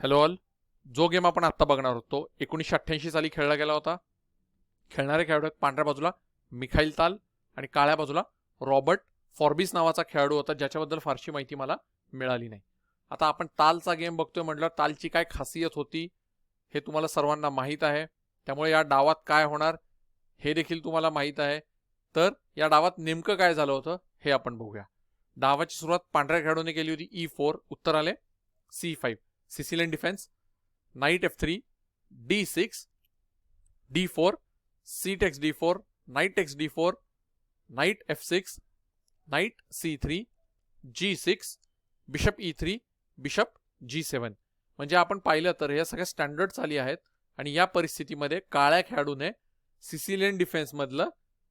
Hello all जो game आपण आत्ता बघणार होतो एकोणीसशे अठ्ठ्याऐंशी साली खेळला गेला होता. खेळणारे खेळाडू पांढऱ्या बाजूला मिखाईल ताल आणि काळ्या बाजूला रॉबर्ट फॉर्बिस नावाचा खेळाडू होता ज्याच्याबद्दल फारशी माहिती मला मिळाली नाही. आता आपण तालचा गेम बघतोय म्हटलं तालची काय खासियत होती हे तुम्हाला सर्वांना माहीत आहे. त्यामुळे या डावात काय होणार हे देखील तुम्हाला माहीत आहे. तर या डावात नेमकं काय झालं होतं हे आपण बघूया. डावाची सुरुवात पांढऱ्या खेळाडूने केली होती e ई फोर उत्तर आले c five Sicilian defence knight f three d six d four seat x d four knight x d four knight f six knight c three g six bishop e three bishop g seven म्हणजे आपण पाहिलं तर ह्या सगळ्या standard चाली आहेत आणि या परिस्थितीमध्ये काळ्या खेळाडूने सिसिलियन डिफेन्समधलं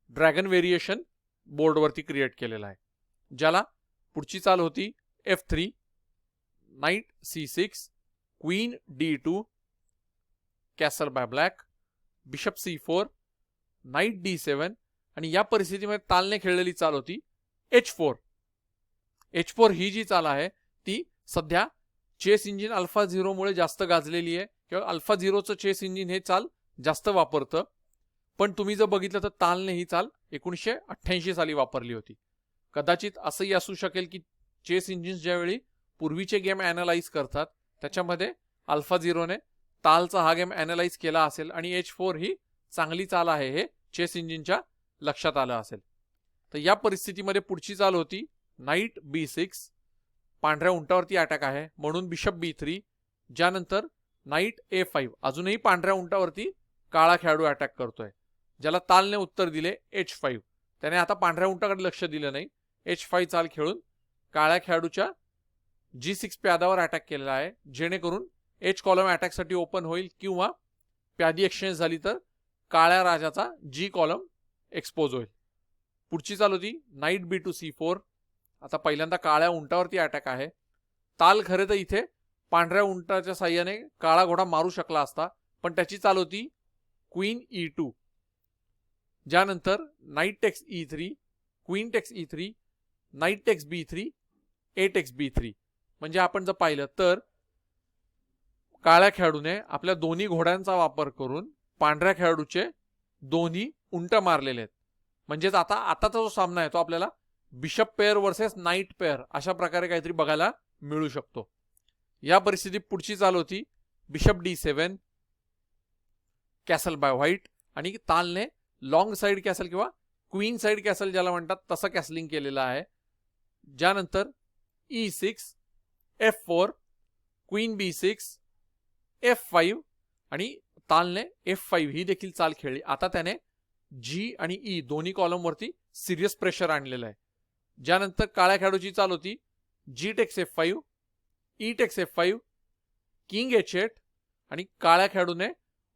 ड्रॅगन व्हेरिएशन बोर्डवरती क्रिएट केलेलं आहे. ज्याला पुढची चाल होती f three knight c six queen d two castle by black bishop c four knight d seven आणि या परिस्थितीमध्ये तालने खेळलेली चाल होती एच फोर. एच फोर ही जी चाल आहे ती सध्या चेस इंजिन अल्फा झिरोमुळे जास्त गाजलेली आहे. किंवा अल्फा झिरोचं चेस इंजिन हे चाल जास्त वापरतं. पण तुम्ही जर बघितलं तर तालने ही चाल एकोणीसशे अठ्ठ्याऐंशी साली वापरली होती. कदाचित असंही असू शकेल की चेस इंजिन्स ज्यावेळी पूर्वीचे गेम ॲनलाइज करतात. त्याच्यामध्ये अल्फा झिरोने तालचा हा गेम ॲनलाइज केला असेल आणि एच फोर ही चांगली चाल आहे हे चेस इंजिनच्या लक्षात आलं असेल. तर या परिस्थितीमध्ये पुढची चाल होती नाईट बी सिक्स पांढऱ्या उंटावरती अटॅक आहे. म्हणून बिशप बी थ्री ज्यानंतर नाईट ए फाईव्ह अजूनही पांढऱ्या उंटावरती काळा खेळाडू अटॅक करतोय. ज्याला तालने उत्तर दिले एच फाईव्ह त्याने आता पांढऱ्या उंटाकडे लक्ष दिलं नाही. एच फाईव्ह चाल खेळून काळ्या खेळाडूच्या जी सिक्स प्यादावर अटॅक केलेला आहे. जेणेकरून एच कॉलम अटॅकसाठी ओपन होईल किंवा प्यादी एक्सचेंज झाली तर काळ्या राजाचा जी कॉलम एक्सपोज होईल. पुढची चाल होती knight b two c four आता पहिल्यांदा काळ्या उंटावरती अटॅक आहे. ताल खरे तर इथे पांढऱ्या उंटाच्या साह्याने काळा घोडा मारू शकला असता पण त्याची चाल होती क्वीन ई टू ज्यानंतर knight takes e three queen takes e three knight takes b three a takes b three म्हणजे आपण जर पाहिलं तर काळ्या खेळाडूने आपल्या दोन्ही घोड्यांचा वापर करून पांढऱ्या खेळाडूचे दोन्ही उंट मारलेले आहेत. म्हणजेच आता आताचा जो सामना आहे तो आपल्याला bishop pair versus knight pair अशा प्रकारे काहीतरी बघायला मिळू शकतो. या परिस्थितीत पुढची चाल होती. Bishop D seven castle by white आणि तालने लॉंग साईड कॅसल किंवा क्वीन साईड कॅसल ज्याला म्हणतात तसं कॅसलिंग केलेलं आहे. ज्यानंतर e e six f four queen b six f five आणि तालने एफ फाईव्ह ही देखील चाल खेळली. आता त्याने जी आणि ई दोन्ही कॉलमवरती सिरियस प्रेशर आणलेलं आहे. ज्यानंतर काळ्या खेळाडूची चाल होती g takes f five e takes f five king h eight आणि काळ्या खेळाडूने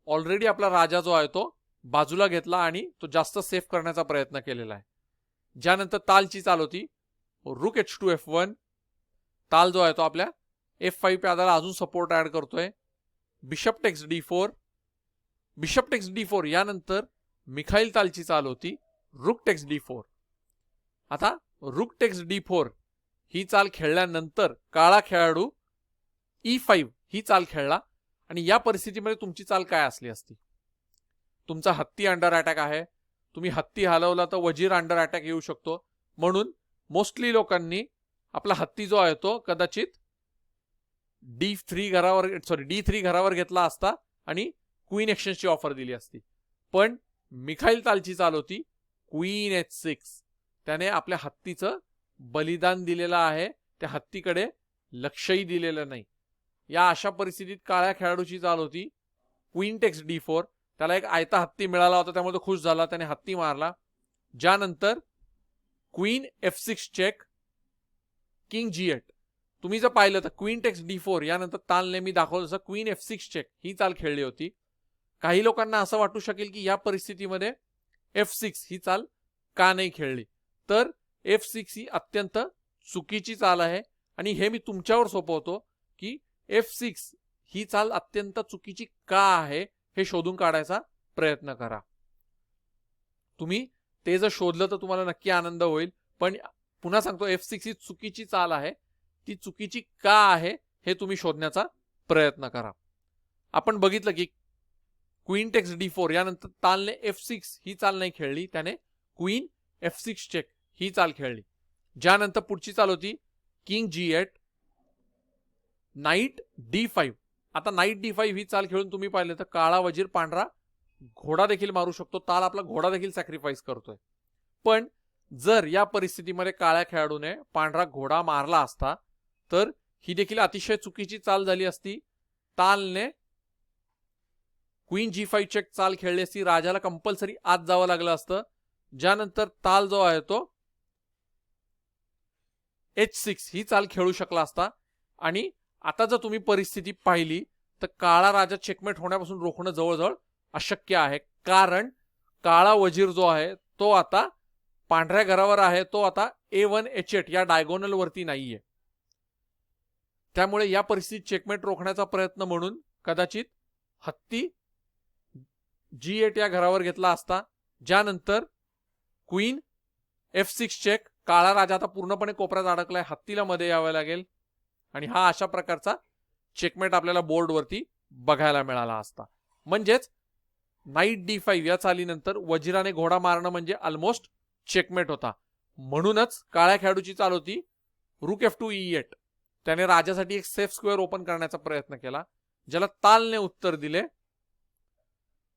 ऑलरेडी आपला राजा जो आहे तो बाजूला घेतला आणि तो जास्त सेफ करण्याचा प्रयत्न केलेला आहे. ज्यानंतर तालची चाल होती रुक एच टू एफ वन ताल जो आहे तो आपल्या एफ फाईव्ह प्यादाला अजून सपोर्ट ॲड करतोय. Bishop takes D four bishop takes D four यानंतर मिखाईल तालची चाल होती. रुक टेक्स डी फोर आता रुक टेक्स डी फोर ही चाल खेळल्यानंतर काळा खेळाडू e ई फाईव्ह ही चाल खेळला आणि या परिस्थितीमध्ये तुमची चाल काय असली असती? तुमचा हत्ती अंडर अटॅक आहे. तुम्ही हत्ती हलवला तर वजीर अंडर अटॅक येऊ शकतो. म्हणून मोस्टली लोकांनी आपला हत्ती जो आहे तो कदाचित डी थ्री घरावर सॉरी डी थ्री घरावर घेतला असता आणि क्वीन एक्सचेंजची ऑफर दिली असती. पण मिखाईल तालची चाल होती क्वीन एच सिक्स. त्याने आपल्या हत्तीचं बलिदान दिलेलं आहे. त्या हत्तीकडे लक्षही दिलेलं नाही. या अशा परिस्थितीत काळ्या खेळाडूची चाल होती क्वीन टेक्स डी फोर. त्याला एक आयता हत्ती मिळाला होता त्यामुळे तो खुश झाला त्याने हत्ती मारला. ज्यानंतर queen f six check king g eight तुम्ही जर पाहिलं तर क्वीन टेक्स डी फोर यानंतर ताल नेहमी दाखवलं जसं क्वीन एफ सिक्स चेक ही चाल खेळली होती. काही लोकांना असं वाटू शकेल की या परिस्थितीमध्ये एफ सिक्स ही चाल का नाही खेळली. तर एफ सिक्स ही अत्यंत चुकीची चाल आहे आणि हे मी तुमच्यावर सोपवतो की एफ सिक्स ही चाल अत्यंत चुकीची का आहे हे शोधून काढायचा प्रयत्न करा. तुम्ही ते जर शोधलं तर तुम्हाला नक्की आनंद होईल पण पुन्हा सांगतो एफ सिक्स ही चुकीची चाल आहे. ती चुकीची का आहे हे तुम्ही शोधण्याचा प्रयत्न करा. आपण बघितलं की क्वीन टेक्स डी फोर यानंतर तालने एफ सिक्स ही चाल नाही खेळली त्याने क्वीन एफ सिक्स चेक ही चाल खेळली. ज्यानंतर पुढची चाल होती king g eight knight d five आता नाईट डी फाईव्ह ही चाल खेळून तुम्ही पाहिलं तर काळा वजीर पांढरा घोडा देखील मारू शकतो. ताल आपला घोडा देखील सॅक्रिफाईस करतोय. पण जर या परिस्थितीमध्ये काळ्या खेळाडूने पांढरा घोडा मारला असता तर ही देखील अतिशय चुकीची चाल झाली असती. तालने क्वीन जी फाईव्ह चेक चाल खेळली असती. राजाला कंपल्सरी आत जावं लागलं असतं. ज्यानंतर ताल जो आहे तो एच सिक्स ही चाल खेळू शकला असता. आणि आता जर तुम्ही परिस्थिती पाहिली तर काळा राजा चेकमेट होण्यापासून रोखणं जवळजवळ अशक्य आहे. कारण काळा वजीर जो आहे तो आता पांढऱ्या घरावर आहे तो आता ए वन एच एट या डायगोनल वरती नाहीये. त्यामुळे या परिस्थितीत चेकमेट रोखण्याचा प्रयत्न म्हणून कदाचित हत्ती जी एट या घरावर घेतला असता ज्यानंतर क्वीन एफ सिक्स चेक काळा राजा आता पूर्णपणे कोपऱ्यात अडकलाय हत्तीला मध्ये यावं लागेल. आणि हा अशा प्रकारचा चेकमेट आपल्याला बोर्डवरती बघायला मिळाला असता. म्हणजेच नाईट डी फाईव्ह या चालीनंतर वजिराने घोडा मारणं म्हणजे ऑलमोस्ट चेकमेट होता. म्हणूनच काळ्या खेळाडूची चाल होती रुक एफ टू ई एट त्याने राजासाठी एक सेफ स्क्वेअर ओपन करण्याचा प्रयत्न केला ज्याला तालने उत्तर दिले.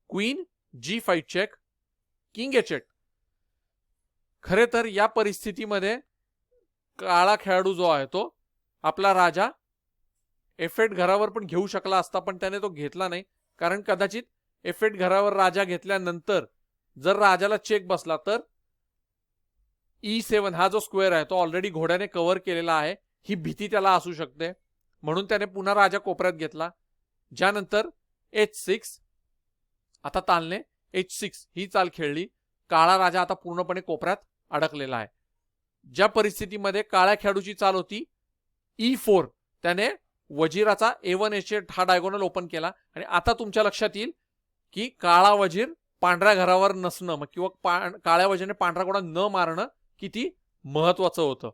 Queen g five check king h eight खरे तर या परिस्थितीमध्ये काळा खेळाडू जो आहे तो आपला राजा एफेट घरावर पण घेऊ शकला असता पण त्याने तो घेतला नाही. कारण कदाचित एफेट घरावर राजा घेतल्यानंतर जर राजाला चेक बसला तर E ई सेवन हा जो स्क्वेअर आहे तो ऑलरेडी घोड्याने कव्हर केलेला आहे. ही भीती त्याला असू शकते. म्हणून त्याने पुन्हा राजा कोपऱ्यात घेतला. ज्यानंतर एच सिक्स आता तालने एच सिक्स ही चाल खेळली. काळा राजा आता पूर्णपणे कोपऱ्यात अडकलेला आहे. ज्या परिस्थितीमध्ये काळ्या खेळाडूची चाल होती e ई फोर त्याने वजीराचा ए वन एच एट हा डायगोनल ओपन केला. आणि आता तुमच्या लक्षात येईल की काळा वजीर पांढऱ्या घरावर नसणं मग किंवा काळ्या वजीरने पांढरा घोडा न मारणं किती महत्वाचं होतं.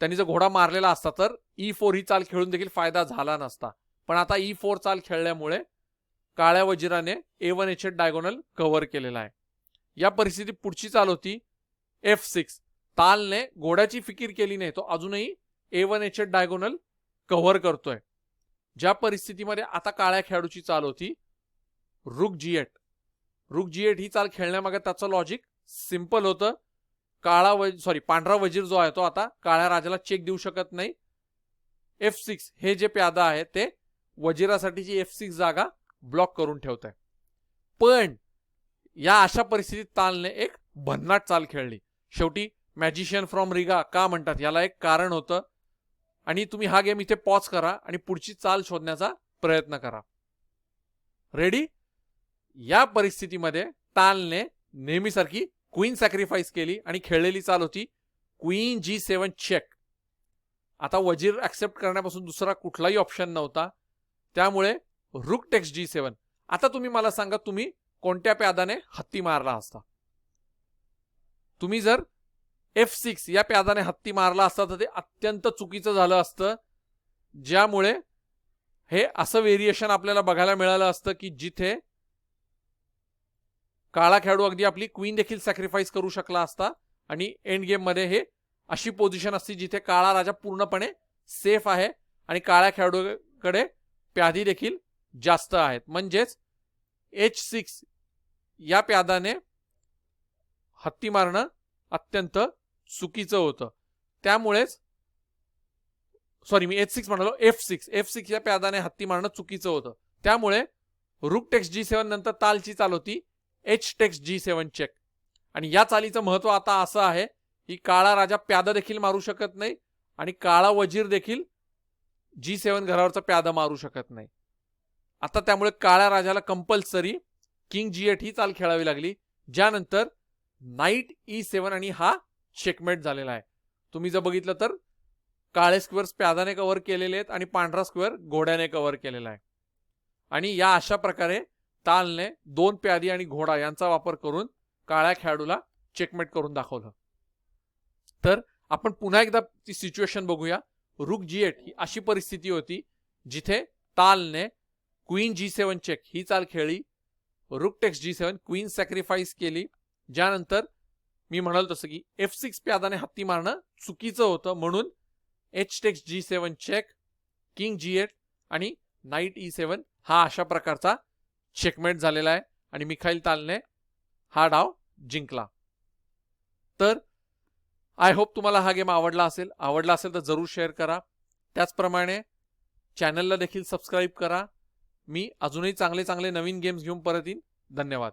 त्यांनी जर घोडा मारलेला असता तर e ई फोर ही चाल खेळून देखील फायदा झाला नसता. पण आता e ई फोर चाल खेळल्यामुळे काळ्या वजिराने a one h eight diagonal cover केलेला आहे. या परिस्थितीत पुढची चाल होती एफ सिक्स तालने घोड्याची फिकीर केली नाही तो अजूनही a one h eight diagonal cover करतोय. ज्या परिस्थितीमध्ये आता काळ्या खेळाडूची चाल होती रुक जी एट रुक जी एट ही चाल खेळण्यामागे त्याचं लॉजिक सिंपल होतं. काळा वज सॉरी पांढरा वजीर जो आहे तो आता काळ्या राजाला चेक देऊ शकत नाही. एफ सिक्स हे जे प्यादा आहे ते वजिरासाठीची एफ सिक्स जागा ब्लॉक करून ठेवत आहे पण या अशा परिस्थितीत तालने एक भन्नाट चाल खेळली. शेवटी मॅजिशियन फ्रॉम रिगा का म्हणतात? याला एक कारण होतं. आणि तुम्ही हा गेम इथे पॉज करा आणि पुढची चाल शोधण्याचा प्रयत्न करा. रेडी या परिस्थितीमध्ये तालने नेहमीसारखी क्वीन सॅक्रिफाईस केली आणि खेळलेली चाल होती. क्वीन जी सेवन चेक आता वजीर ॲक्सेप्ट करण्यापासून दुसरा कुठलाही ऑप्शन नव्हता. त्यामुळे रुक टेक्स जी सेवन आता तुम्ही मला सांगा तुम्ही कोणत्या प्यादाने हत्ती मारला असता? तुम्ही जर एफ सिक्स या प्यादाने हत्ती मारला असता तर ते अत्यंत चुकीचं झालं असतं. ज्यामुळे हे असं व्हेरिएशन आपल्याला बघायला मिळालं असतं की जिथे काळा खेळाडू अगदी आपली क्वीन देखील सॅक्रिफाईस करू शकला असता. आणि एंड गेममध्ये हे अशी पोझिशन असते जिथे काळा राजा पूर्णपणे सेफ आहे. आणि काळ्या खेळाडूकडे प्यादी देखील जास्त आहेत. म्हणजेच एच सिक्स या प्यादाने हत्ती मारणं अत्यंत चुकीचं होतं. त्यामुळेच सॉरी मी एच सिक्स म्हणालो एफ सिक्स एफ सिक्स या प्यादाने हत्ती मारणं चुकीचं होतं. त्यामुळे रुक टेक्स जी सेवन नंतर तालची चाल होती. H takes g seven check आणि या चालीचं महत्त्व आता असं आहे की काळा राजा प्यादा देखील मारू शकत नाही आणि काळा वजीर देखील जी सेवन घरावरचा प्यादा मारू शकत नाही. आता त्यामुळे काळ्या राजाला कंपल्सरी किंग जी एट ही चाल खेळावी लागली ज्यानंतर नाईट ई सेवन आणि हा चेकमेट झालेला आहे. तुम्ही जर बघितलं तर काळे स्क्वेअर्स प्यादाने कव्हर केलेले आहेत आणि पांढरा स्क्वेअर घोड्याने कव्हर केलेला आहे. आणि या अशा प्रकारे तालने दोन प्यादी आणि घोडा यांचा वापर करून काळ्या खेळाडूला चेकमेट करून दाखवलं. तर आपण पुन्हा एकदा ती सिच्युएशन बघूया. रुक जी एट ही अशी परिस्थिती होती जिथे तालने क्वीन जी सेवन चेक ही चाल खेळली. Rook takes g seven queen sacrifice केली. ज्यानंतर मी म्हणाल तसं की एफ सिक्स प्यादाने हत्ती मारणं चुकीचं होतं म्हणून h takes g seven check king g eight आणि नाईट ई सेवन हा अशा प्रकारचा चेकमेट झालेला आहे आणि मिखाईल तालने हा डाव जिंकला. तर आय होप तुम्हाला हा गेम आवडला असेल. आवडला असेल तर जरूर शेअर करा. त्याचप्रमाणे चॅनलला देखील सबस्क्राईब करा. मी अजूनही चांगले चांगले नवीन गेम्स घेऊन परत येईन. धन्यवाद.